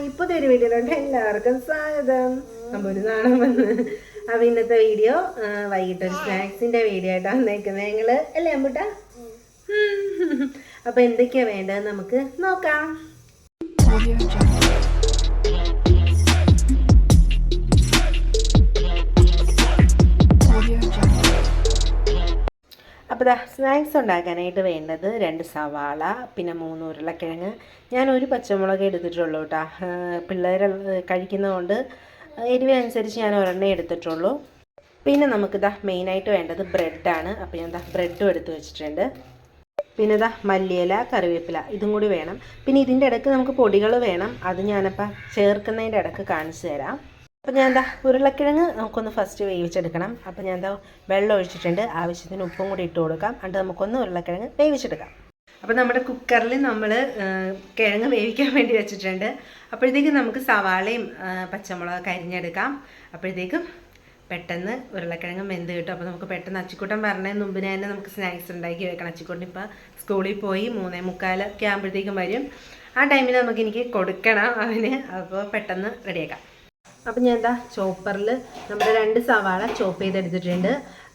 Hi പുതിയൊരു വീഡിയോയിലോട്ട് എല്ലാവർക്കും സ്വാഗതം. ഒരു നാണം വന്ന് അപ്പൊ ഇന്നത്തെ വീഡിയോ വൈകിട്ട് ഒരു സ്നാക്സിന്റെ വീഡിയോ ആയിട്ടാണ് വന്നേക്കുന്നത് ഞങ്ങൾ അല്ലേ അമ്പുട്ട അപ്പൊ എന്തൊക്കെയാ വേണ്ടത് നമുക്ക് നോക്കാം. അപ്പോൾ സ്നാക്സ് ഉണ്ടാക്കാനായിട്ട് വേണ്ടത് രണ്ട് സവാള പിന്നെ മൂന്ന് ഉരുളക്കിഴങ്ങ്. ഞാൻ ഒരു പച്ചമുളക് എടുത്തിട്ടുള്ളൂ കേട്ടോ. പിള്ളേർ കഴിക്കുന്നതുകൊണ്ട് എരിവനുസരിച്ച് ഞാൻ ഒരെണ്ണം എടുത്തിട്ടുള്ളൂ. പിന്നെ നമുക്ക് ദാ മെയിനായിട്ട് വേണ്ടത് ബ്രെഡാണ്. അപ്പോൾ ഞാൻ ദാ ബ്രെഡും എടുത്ത് വെച്ചിട്ടുണ്ട്. പിന്നെ ദാ മല്ലിയില കറിവേപ്പില ഇതും കൂടി വേണം. പിന്നെ ഇതിന്റെ ഇടയ്ക്ക് നമുക്ക് പൊടികൾ വേണം. അത് ഞാനപ്പോൾ ചേർക്കുന്നതിന്റെ ഇടയ്ക്ക് കാണിച്ചു തരാം. അപ്പോൾ ഞാൻ എന്താ ഉരുളക്കിഴങ്ങ് നമുക്കൊന്ന് ഫസ്റ്റ് വേവിച്ചെടുക്കണം. അപ്പോൾ ഞാൻ എന്താ വെള്ളം ഒഴിച്ചിട്ടുണ്ട്. ആവശ്യത്തിന് ഉപ്പും കൂടി ഇട്ട് കൊടുക്കാം. എന്നിട്ട് നമുക്കൊന്ന് ഉരുളക്കിഴങ്ങ് വേവിച്ചെടുക്കാം. അപ്പോൾ നമ്മുടെ കുക്കറിൽ നമ്മൾ കിഴങ്ങ് വേവിക്കാൻ വേണ്ടി വെച്ചിട്ടുണ്ട്. അപ്പോഴത്തേക്കും നമുക്ക് സവാളയും പച്ചമുളക് അരിഞ്ഞെടുക്കാം. അപ്പോഴത്തേക്കും പെട്ടെന്ന് ഉരുളക്കിഴങ്ങ് വെന്ത് കിട്ടും. അപ്പോൾ നമുക്ക് പെട്ടെന്ന് അച്ചിക്കൂട്ടം പറഞ്ഞതിന് മുമ്പിന് തന്നെ നമുക്ക് സ്നാക്സ് ഉണ്ടാക്കി വെക്കണം. അച്ചിക്കൂട്ടൻ ഇപ്പോൾ സ്കൂളിൽ പോയി മൂന്നേ മുക്കാലൊക്കെ ആകുമ്പോഴത്തേക്കും വരും. ആ ടൈമിൽ നമുക്ക് എനിക്ക് കൊടുക്കണം അവന്. അപ്പോൾ പെട്ടെന്ന് റെഡിയാക്കാം അപ്പം ഞാൻ എന്താ ചോപ്പറിൽ നമ്മുടെ രണ്ട് സവാള ചോപ്പ് ചെയ്തെടുത്തിട്ടുണ്ട്.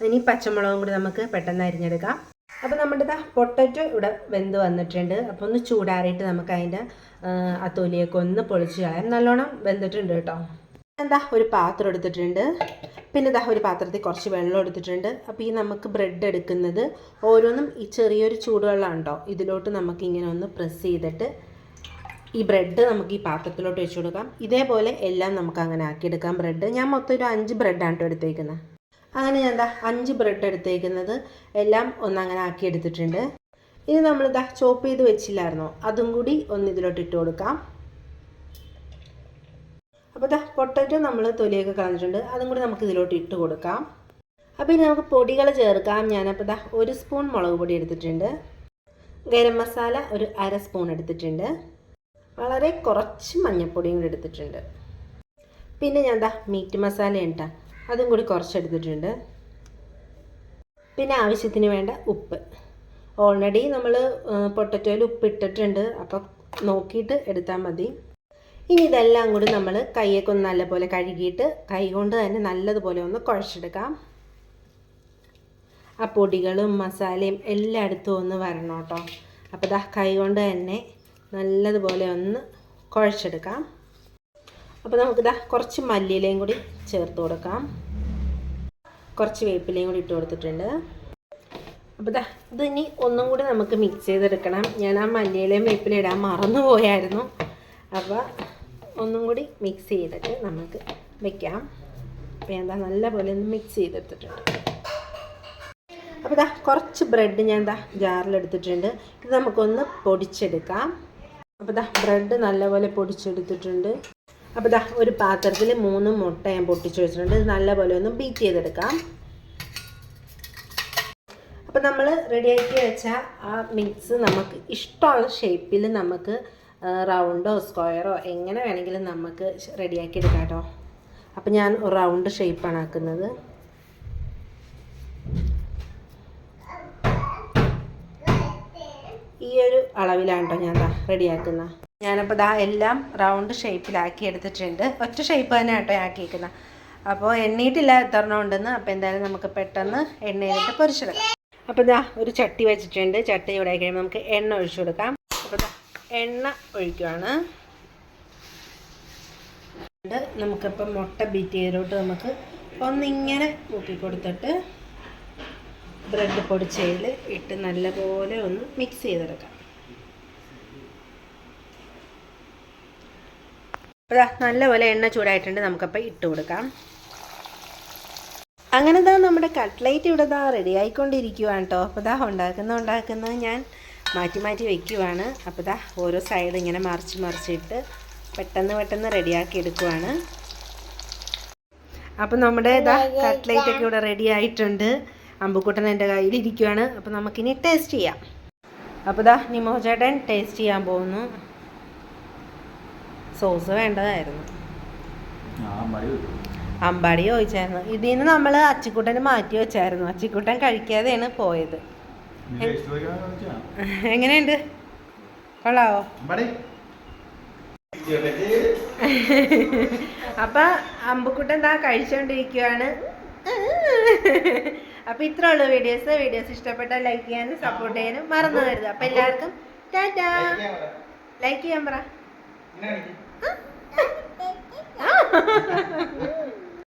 ഇനി പച്ചമുളകും കൂടി നമുക്ക് പെട്ടെന്ന് അരിഞ്ഞെടുക്കാം. അപ്പോൾ നമ്മുടെ ഇതാ പൊട്ടറ്റോ ഇവിടെ വെന്ത് വന്നിട്ടുണ്ട്. അപ്പോൾ ഒന്ന് ചൂടാറിയിട്ട് നമുക്ക് അതിന്റെ ആ തൊലിയൊക്കെ ഒന്ന് പൊളിച്ച് കളയാം. നല്ലോണം വെന്തിട്ടുണ്ട് കേട്ടോ. എന്താ ഒരു പാത്രം എടുത്തിട്ടുണ്ട്. പിന്നെ ഇതാ ഒരു പാത്രത്തിൽ കുറച്ച് വെള്ളം എടുത്തിട്ടുണ്ട്. അപ്പോൾ ഈ നമുക്ക് ബ്രെഡ് എടുക്കുന്നത് ഓരോന്നും ഈ ചെറിയൊരു ചൂടുവെള്ളം ഉണ്ടോ ഇതിലോട്ട് നമുക്ക് ഇങ്ങനെ ഒന്ന് പ്രസ് ചെയ്തിട്ട് ഈ ബ്രെഡ് നമുക്ക് ഈ പാത്രത്തിലോട്ട് വെച്ച് കൊടുക്കാം. ഇതേപോലെ എല്ലാം നമുക്ക് അങ്ങനെ ആക്കിയെടുക്കാം ബ്രെഡ് ഞാൻ മൊത്തം ഒരു അഞ്ച് ബ്രെഡാണ് കേട്ടോ എടുത്തേക്കുന്നത്. അങ്ങനെ ഞാൻ എന്താ അഞ്ച് ബ്രെഡ് എടുത്തേക്കുന്നത് എല്ലാം ഒന്നങ്ങനെ ആക്കിയെടുത്തിട്ടുണ്ട്. ഇനി നമ്മൾ നമ്മളിതാ ചോപ്പ് ചെയ്ത് വെച്ചില്ലായിരുന്നോ? അതും കൂടി ഒന്ന് ഇതിലോട്ട് ഇട്ട് കൊടുക്കാം. അപ്പോൾ ഇതാ പൊട്ടറ്റോ നമ്മൾ തൊലിയൊക്കെ കളഞ്ഞിട്ടുണ്ട്. അതും കൂടി നമുക്ക് ഇതിലോട്ട് ഇട്ട് കൊടുക്കാം. അപ്പോൾ ഇനി നമുക്ക് പൊടികൾ ചേർക്കാം. ഞാനപ്പോൾ ഇതാ ഒരു സ്പൂൺ മുളക് പൊടി എടുത്തിട്ടുണ്ട്. ഗരം മസാല ഒരു അര സ്പൂൺ എടുത്തിട്ടുണ്ട്. വളരെ കുറച്ച് മഞ്ഞൾപ്പൊടിയും കൂടി എടുത്തിട്ടുണ്ട്. പിന്നെ ഞാൻ എന്താ മീറ്റ് മസാല ഉണ്ടാ? അതും കൂടി കുറച്ച് എടുത്തിട്ടുണ്ട് പിന്നെ ആവശ്യത്തിന് വേണ്ട ഉപ്പ്. ഓൾറെഡി നമ്മൾ പൊട്ടറ്റോയിൽ ഉപ്പ് ഇട്ടിട്ടുണ്ട്. അപ്പോൾ നോക്കിയിട്ട് എടുത്താൽ മതി. ഇനി ഇതെല്ലാം കൂടി നമ്മൾ കൈയൊക്കെ ഒന്ന് നല്ലപോലെ കഴുകിയിട്ട് കൈ കൊണ്ട് തന്നെ നല്ലതുപോലെ ഒന്ന് കുഴച്ചെടുക്കാം. ആ പൊടികളും മസാലയും എല്ലായിടത്തും ഒന്ന് വരണം കേട്ടോ. അപ്പോൾ ദാ കൈ കൊണ്ട് തന്നെ നല്ലതുപോലെ ഒന്ന് കുഴച്ചെടുക്കാം. അപ്പോൾ നമുക്കിതാ കുറച്ച് മല്ലിയിലയും കൂടി ചേർത്ത് കൊടുക്കാം. കുറച്ച് വേപ്പിലയും കൂടി ഇട്ട് കൊടുത്തിട്ടുണ്ട്. അപ്പോൾ ഇതാ ഇത് ഇനി ഒന്നും കൂടി നമുക്ക് മിക്സ് ചെയ്തെടുക്കണം. ഞാൻ ആ മല്ലിയിലയും വേപ്പിലയും ഇടാൻ മറന്നു പോയായിരുന്നു. അപ്പോൾ ഒന്നും കൂടി മിക്സ് ചെയ്തിട്ട് നമുക്ക് വെക്കാം. അപ്പോൾ എന്താ നല്ലപോലെ ഒന്ന് മിക്സ് ചെയ്തെടുത്തിട്ടുണ്ട്. അപ്പോൾ ഇതാ കുറച്ച് ബ്രെഡ് ഞാൻ എന്താ ജാറിലെടുത്തിട്ടുണ്ട് ഇത് നമുക്കൊന്ന് പൊടിച്ചെടുക്കാം. അപ്പോൾ ദാ ബ്രെഡ് നല്ലപോലെ പൊടിച്ചെടുത്തിട്ടുണ്ട്. അപ്പോൾ ദാ ഒരു പാത്രത്തിൽ മൂന്ന് മുട്ട ഞാൻ പൊട്ടിച്ച് വെച്ചിട്ടുണ്ട്. ഇത് നല്ലപോലെ ഒന്ന് ബീറ്റ് ചെയ്തെടുക്കാം. അപ്പോൾ നമ്മൾ റെഡിയാക്കി വെച്ച ആ മിക്സ് നമുക്ക് ഇഷ്ടമുള്ള ഷേപ്പിൽ നമുക്ക് റൗണ്ടോ സ്ക്വയറോ എങ്ങനെ വേണമെങ്കിലും നമുക്ക് റെഡിയാക്കി എടുക്കാം കേട്ടോ അപ്പോൾ ഞാൻ റൗണ്ട് ഷേപ്പാണ് ആക്കുന്നത്. ഈ ഒരു അളവിലാണ് കേട്ടോ ഞാൻ റെഡിയാക്കുന്നത് ഞാനപ്പോൾ ദാ എല്ലാം റൗണ്ട് ഷേപ്പിലാക്കി എടുത്തിട്ടുണ്ട്. ഒറ്റ ഷേപ്പ് തന്നെ കേട്ടോ ആക്കിയിരിക്കുന്നത് അപ്പോൾ എണ്ണീട്ടില്ല എത്ര ഉണ്ടെന്ന് അപ്പോൾ എന്തായാലും നമുക്ക് പെട്ടെന്ന് എണ്ണയിലിട്ട് പൊരിച്ചെടുക്കാം. അപ്പോൾ ദാ ഒരു ചട്ടി വെച്ചിട്ടുണ്ട്. ചട്ടി ഇവിടെ കഴിയുമ്പോൾ നമുക്ക് എണ്ണ ഒഴിച്ചു കൊടുക്കാം. അപ്പോൾ ദാ എണ്ണ ഒഴിക്കുവാണ്. നമുക്കിപ്പോൾ മുട്ട ബീറ്റ് ചെയ്തോട്ട് നമുക്ക് ഒന്നിങ്ങനെ മുക്കി കൊടുത്തിട്ട് ബ്രെഡ് പൊടിച്ചതിൽ ഇട്ട് നല്ലപോലെ ഒന്ന് മിക്സ് ചെയ്തെടുക്കാം. നല്ലപോലെ എണ്ണ ചൂടായിട്ടുണ്ട് നമുക്കപ്പോൾ ഇട്ട് കൊടുക്കാം. അങ്ങനെ ദാ നമ്മുടെ കട്ട്ലേറ്റ് ഇവിടെ ദാ റെഡി ആയിക്കൊണ്ടിരിക്കുവാണ് കേട്ടോ അപ്പോൾ ദാ ഉണ്ടാക്കുന്ന ഉണ്ടാക്കുന്നത് ഞാൻ മാറ്റി മാറ്റി വെക്കുവാണ്. അപ്പോൾ ദാ ഓരോ സൈഡ് ഇങ്ങനെ മറിച്ച് മറിച്ചിട്ട് പെട്ടെന്ന് പെട്ടെന്ന് റെഡിയാക്കി എടുക്കുവാണ്. അപ്പോൾ നമ്മുടെ ഇതാ കട്ട്ലേറ്റ് ഒക്കെ ഇവിടെ റെഡി ആയിട്ടുണ്ട്. അമ്പുക്കുട്ടൻ എന്റെ കയ്യിൽ അപ്പോൾ നമുക്കിനി ടേസ്റ്റ് ചെയ്യാം. അപ്പോൾ ദാ നിമോ ചേട്ടൻ ടേസ്റ്റ് ചെയ്യാൻ പോകുന്നു. സോസ് വേണ്ടതായിരുന്നു. അമ്പാടി ചോദിച്ചായിരുന്നു. ഇതിൽ നിന്ന് നമ്മൾ അച്ചിക്കുട്ടന് മാറ്റി വെച്ചായിരുന്നു. അച്ചിക്കുട്ടൻ കഴിക്കാതെയാണ് പോയത്. എങ്ങനെയുണ്ട്? കൊള്ളാവോ? അപ്പൊ അമ്പുക്കുട്ടൻ താ കഴിച്ചോണ്ടിരിക്കുവാണ്. അപ്പൊ ഇത്ര ഉള്ളു വീഡിയോസ് വീഡിയോസ് ഇഷ്ടപ്പെട്ട ലൈക്ക് ചെയ്യാനും സപ്പോർട്ട് ചെയ്യാനും മറന്നു വരുത് അപ്പൊ എല്ലാവർക്കും ടാറ്റാ. ലൈക്ക് ചെയ്യാൻ പറ.